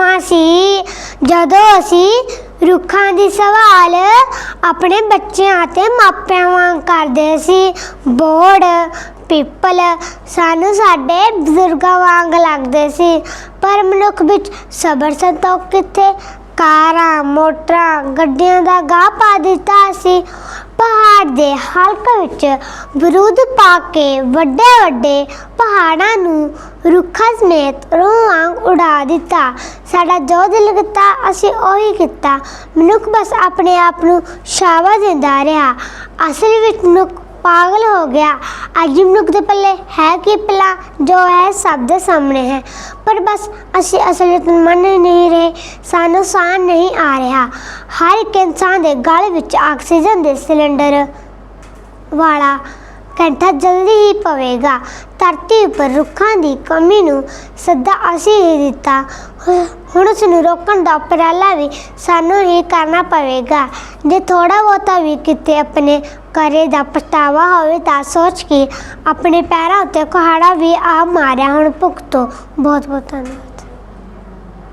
ਸਮਾਂ ਸੀ, ਜਦੋਂ ਅਸੀਂ ਰੁੱਖਾਂ ਦੀ ਸਵਾਲ ਆਪਣੇ ਬੱਚਿਆਂ ਤੇ ਮਾਪਿਆਂ ਵਾਂਗ ਕਰਦੇ ਸੀ, ਬੋੜ, ਪਿੱਪਲ ਸਾਨੂੰ ਸਾਡੇ ਬਜ਼ੁਰਗਾਂ ਵਾਂਗ ਲੱਗਦੇ ਸੀ, ਪਰ ਮਨੁੱਖ ਵਿੱਚ ਸਬਰ ਸੰਤੋਖ ਕਿੱਥੇ? ਕਾਰਾਂ, ਮੋਟਰਾਂ, ਗੱਡੀਆਂ ਦਾ ਗਾਹ ਪਾ ਦਿੱਤਾ ਸੀ। ਪਹਾੜ ਦੇ ਹਲਕ ਵਿੱਚ ਬਰੂਦ ਪਾ ਕੇ ਵੱਡੇ ਵੱਡੇ ਪਹਾੜਾਂ ਨੂੰ ਰੁੱਖਾਂ ਸਮੇਤ ਰੂਹ ਵਾਂਗ ਉਡਾ ਦਿੱਤਾ। ਸਾਡਾ ਜੋ ਦਿਲ ਕੀਤਾ, ਅਸੀਂ ਉਹੀ ਕੀਤਾ। ਮਨੁੱਖ ਬਸ ਆਪਣੇ ਆਪ ਨੂੰ ਸ਼ਾਵਾ ਦਿੰਦਾ ਰਿਹਾ। ਅਸਲ ਵਿੱਚ ਮਨੁੱਖ ਪਾਗਲ ਹੋ ਗਿਆ। ਅੱਜ ਮਨੁੱਖ ਦੇ ਪੱਲੇ ਹੈ ਕਿ ਪਲਾ ਜੋ ਹੈ ਸਭ ਦੇ ਸਾਹਮਣੇ ਹੈ। ਪਰ ਬਸ ਅਸੀਂ ਅਸਲੀਅਤ ਮੰਨ ਨਹੀਂ ਰਹੇ, ਸਾਨੂੰ ਸਾਹ ਨਹੀਂ ਆ ਰਿਹਾ। ਹਰ ਇੱਕ ਇਨਸਾਨ ਦੇ ਗਲ ਵਿੱਚ ਆਕਸੀਜਨ ਦੇ ਸਿਲੰਡਰ ਵਾਲਾ ਘੰਟਾ ਜਲਦੀ ਹੀ ਪਵੇਗਾ। ਧਰਤੀ ਉੱਪਰ ਰੁੱਖਾਂ ਦੀ ਕਮੀ ਨੂੰ ਸੱਦਾ ਅਸੀਂ ਹੀ ਦਿੱਤਾ। ਹੁਣ ਉਸ ਨੂੰ ਰੋਕਣ ਦਾ ਉਪਰਾਲਾ ਵੀ ਸਾਨੂੰ ਹੀ ਕਰਨਾ ਪਵੇਗਾ। ਜੇ ਥੋੜਾ ਬਹੁਤਾ ਵੀ ਕਿਤੇ ਆਪਣੇ ਕਰੇ ਦਾ ਪਛਤਾਵਾ ਹੋਵੇ ਤਾਂ ਸੋਚ ਕੇ ਆਪਣੇ ਪੈਰਾਂ ਉੱਤੇ ਕੁਹਾੜਾ ਵੀ ਆ ਮਾਰਿਆ। ਹੁਣ ਭੁਗਤੋ। ਬਹੁਤ ਬਹੁਤ ਧੰਨਵਾਦ।